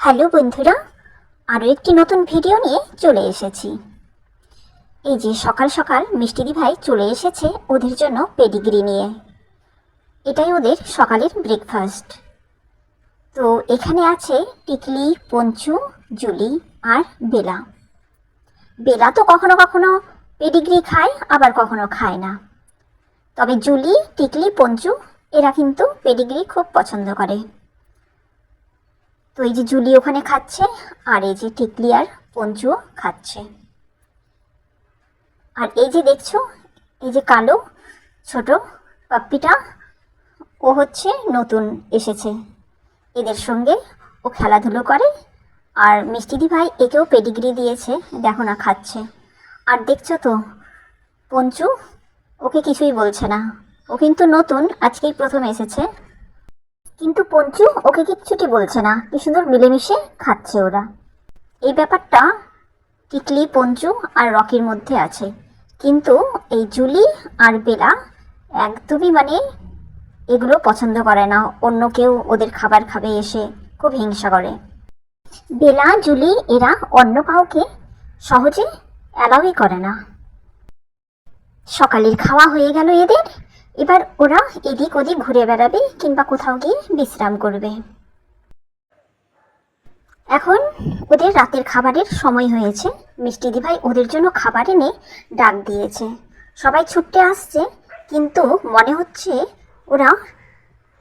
Hello বন্ধুরা আরও একটি নতুন ভিডিও নিয়ে চলে এসেছি। এই যে সকাল সকাল মিষ্টিদি ভাই চলে এসেছে ওদের জন্য পেডিগ্রি নিয়ে। এটাই ওদের সকালের ব্রেকফাস্ট তো এখানে আছে টিকলি, পঞ্চু, জুলি আর বেলা। বেলা তো কখনো কখনো পেডিগ্রি খায়, আবার কখনো খায় না। তবে জুলি, টিকলি, পঞ্চু, এরা কিন্তু পেডিগ্রি খুব পছন্দ করে। তো এই যে জুলি ওখানে খাচ্ছে, আর এই যে টিকলি আর পঞ্চুও খাচ্ছে। আর এই যে দেখছ, এই যে কালো ছোট পাপ্পিটা, ও হচ্ছে নতুন এসেছে। এদের সঙ্গে ও খেলাধুলো করে, আর মিষ্টিদি ভাই একেও পেডিগ্রি দিয়েছে, দেখো না, খাচ্ছে। আর দেখছ তো পঞ্চু ওকে কিছুই বলছে না। ও কিন্তু নতুন, আজকেই প্রথম এসেছে। কিন্তু পঞ্চু, ওকে কিচ্ছুটি বলছে না? কি সুন্দর মিলেমিশে খাচ্ছে ওরা। এই ব্যাপারটা টিকলি পঞ্চু আর রকির মধ্যে আছে। কিন্তু এই জুলি আর বেলা একদমই মানে এগুলো পছন্দ করে না। অন্য কেউ ওদের খাবার খাবে এসে খুব হিংসা করে। বেলা, জুলি এরা অন্য কাউকে সহজে অ্যালাউই করে না। সকালের খাওয়া হয়ে গেল এদের। এবার ওরা এদিক ওদিক ঘুরে বেড়াবে কিংবা কোথাও গিয়ে বিশ্রাম করবে। এখন ওদের রাতের খাবারের সময় হয়েছে। মিষ্টি দিভাই ওদের জন্য খাবার এনে ডাক দিয়েছে। সবাই ছুটতে আসছে, কিন্তু মনে হচ্ছে ওরা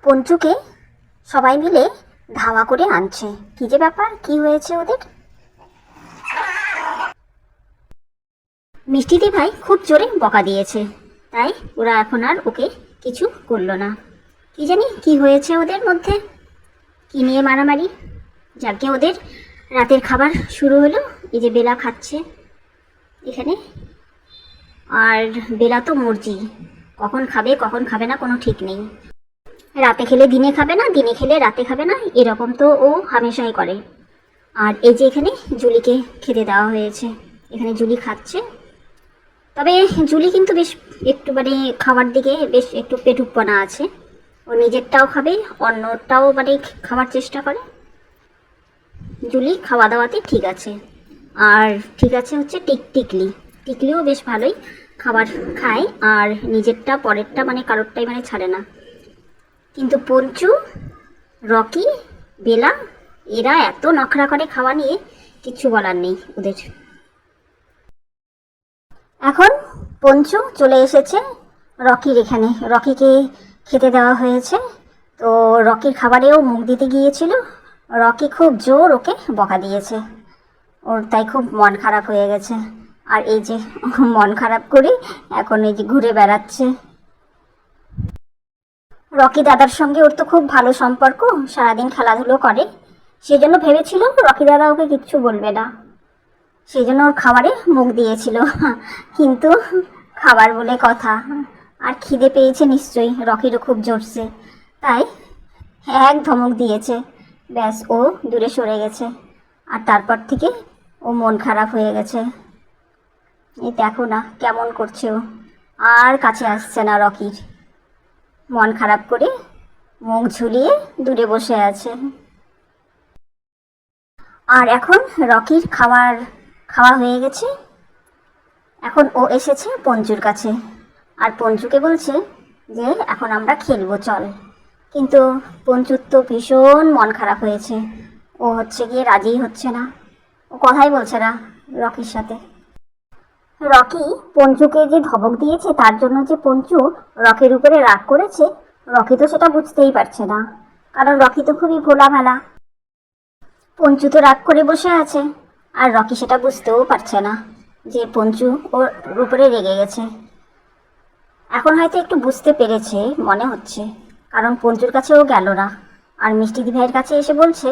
পঞ্চুকে সবাই মিলে ধাওয়া করে আনছে। কি যে ব্যাপার, কি হয়েছে ওদের? মিষ্টি দিভাই খুব জোরে বকা দিয়েছে। তাই ওরা এখন আর ওকে কিছু করল না। কি জানি কি হয়েছে ওদের মধ্যে? কি নিয়ে মারামারি? যাকে ওদের রাতের খাবার শুরু হলো, এই যে বেলা খাচ্ছে এখানে। আর বেলা তো মর্জি কখন খাবে কখন খাবে না কোনো ঠিক নেই। রাতে খেলে দিনে খাবে না, দিনে খেলে রাতে খাবে না, এরকম তো ও হামেশাই করে। আর এই যে এখানে জুলিকে খেতে দেওয়া হয়েছে। এখানে জুলি খাচ্ছে। তবে জুলি কিন্তু বেশ একটু মানে খাবার দিকে বেশ একটু পেটুকপনা আছে। ও নিজেরটাও খাবে, অন্যটাও মানে খাওয়ার চেষ্টা করে। জুলি খাওয়া দাওয়াতে ঠিক আছে। আর ঠিক আছে হচ্ছে টিক টিকলি। টিকলিও বেশ ভালোই খাবার খায়, আর নিজেরটা পরেরটা মানে কারোরটাই মানে ছাড়ে না। কিন্তু পঞ্চু, রকি, বেলা, এরা এত নখরা করে খাওয়া নিয়ে কিচ্ছু বলার নেই ওদের। এখন পঞ্চু চলে এসেছে রকির এখানে। রকিকে খেতে দেওয়া হয়েছে। তো রকির খাবারেও মুখ দিতে গিয়েছিল। রকি খুব জোর ওকে বকা দিয়েছে। ওর তাই খুব মন খারাপ হয়ে গেছে। আর এই যে মন খারাপ করে এখন এই যে ঘুরে বেড়াচ্ছে। রকি দাদার সঙ্গে ওর তো খুব ভালো সম্পর্ক, সারাদিন খেলাধুলো করে। সেই জন্য ভেবেছিল রকি দাদা ওকে কিচ্ছু বলবে না। সেই জন্য ওর খাবারে মুখ দিয়েছিল। কিন্তু খাবার বলে কথা। আর খিদে পেয়েছে নিশ্চয়ই, রকিরও খুব জোরছে তাই এক ধমক দিয়েছে। ব্যাস, ও দূরে সরে গেছে। আর তারপর থেকে ও মন খারাপ হয়ে গেছে। এই দেখো না, কেমন করছে ও। আর কাছে আসছে না রকির। মন খারাপ করে মুখ ঝুলিয়ে দূরে বসে আছে। আর এখন রকির খাবার খাওয়া হয়ে গেছে। এখন ও এসেছে পঞ্চুর কাছে। আর পঞ্চুকে বলছে যে, এখন আমরা খেলব, চল। কিন্তু পঞ্চুর তো ভীষণ মন খারাপ হয়েছে। ও হচ্ছে গিয়ে রাজিই হচ্ছে না। ও কথাই বলছে না রকির সাথে। রকি পঞ্চুকে যে ধবক দিয়েছে, তার জন্য যে পঞ্চু রকির উপরে রাগ করেছে, রকি তো সেটা বুঝতেই পারছে না। কারণ রকি তো খুবই ভোলা ভালা পঞ্চু তো রাগ করে বসে আছে। আর রকি সেটা বুঝতেও পারছে না যে পঞ্চু ওর উপরে রেগে গেছে। এখন হয়তো একটু বুঝতে পেরেছে, মনে হচ্ছে। কারণ পঞ্চুর কাছে ও গেল না। আর মিষ্টি ভাইয়ের কাছে এসে বলছে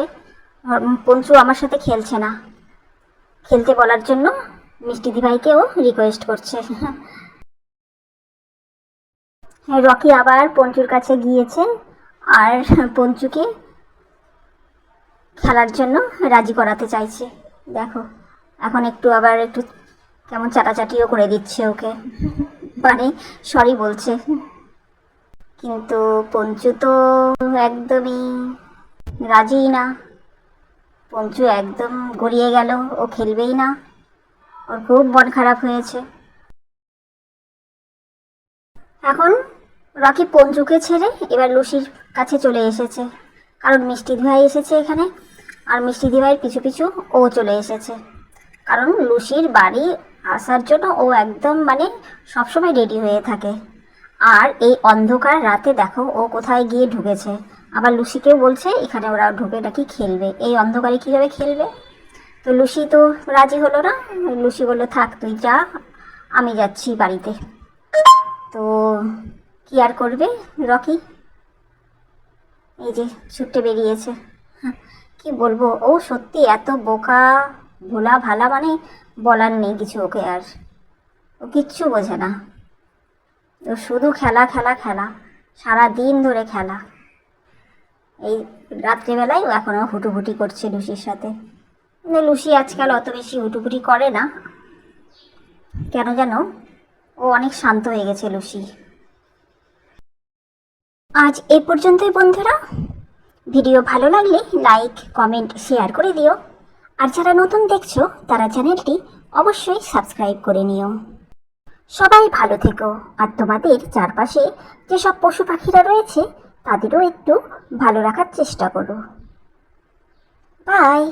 পঞ্চু আমার সাথে খেলছে না। খেলতে বলার জন্য মিষ্টি ভাইকেও রিকোয়েস্ট করছে। রকি আবার পঞ্চুর কাছে গিয়েছে আর পঞ্চুকে খেলার জন্য রাজি করাতে চাইছে। দেখো, এখন একটু আবার একটু কেমন চাটাচাটিও করে দিচ্ছে ওকে। মানে সরি বলছে। কিন্তু পঞ্চু তো একদমই রাজি না। পঞ্চু একদম গড়িয়ে গেল, ও খেলবেই না। ওর খুব মন খারাপ হয়েছে। এখন রকি পঞ্চুকে ছেড়ে এবার লুসির কাছে চলে এসেছে। কারণ মিষ্টি দিভাই এসেছে এখানে। আর মিষ্টি দিভাইয়ের পিছু পিছু ও চলে এসেছে। কারণ লুসির বাড়ি আসার জন্য ও একদম মানে সবসময় রেডি হয়ে থাকে। আর এই অন্ধকার রাতে দেখো ও কোথায় গিয়ে ঢুকেছে। আবার লুসিকেও বলছে, এখানে ওরা ঢুকে নাকি খেলবে। এই অন্ধকারে কীভাবে খেলবে? তো লুসি তো রাজি হলো না। লুসি বলল, থাক, তুই যা, আমি যাচ্ছি বাড়িতে। তো কি আর করবে রকি? এই যে ছুটে বেরিয়েছে। কি বলব? ও সত্যি এত বোকা, ভোলা ভালা মানে বলার নেই কিছু ওকে আর। ও কিচ্ছু বোঝে না। ও শুধু খেলা খেলা খেলা। সারা দিন ধরে খেলা। এই রাত্রিবেলায় ও এখনও হুটুহুটি করছে লুসির সাথে। লুসি আজকাল অত বেশি হুটুহুটি করে না। কেন যেন ও অনেক শান্ত হয়ে গেছে লুসি আজ এই পর্যন্তই বন্ধুরা। ভিডিও ভালো লাগলে লাইক কমেন্ট শেয়ার করে দিও। আর যারা নতুন দেখছ, তারা চ্যানেলটি অবশ্যই সাবস্ক্রাইব করে নিও। সবাই ভালো থেকো। আর তোমাদের চারপাশে যেসব পশু পাখিরা রয়েছে, তাদেরও একটু ভালো রাখার চেষ্টা করো। বাই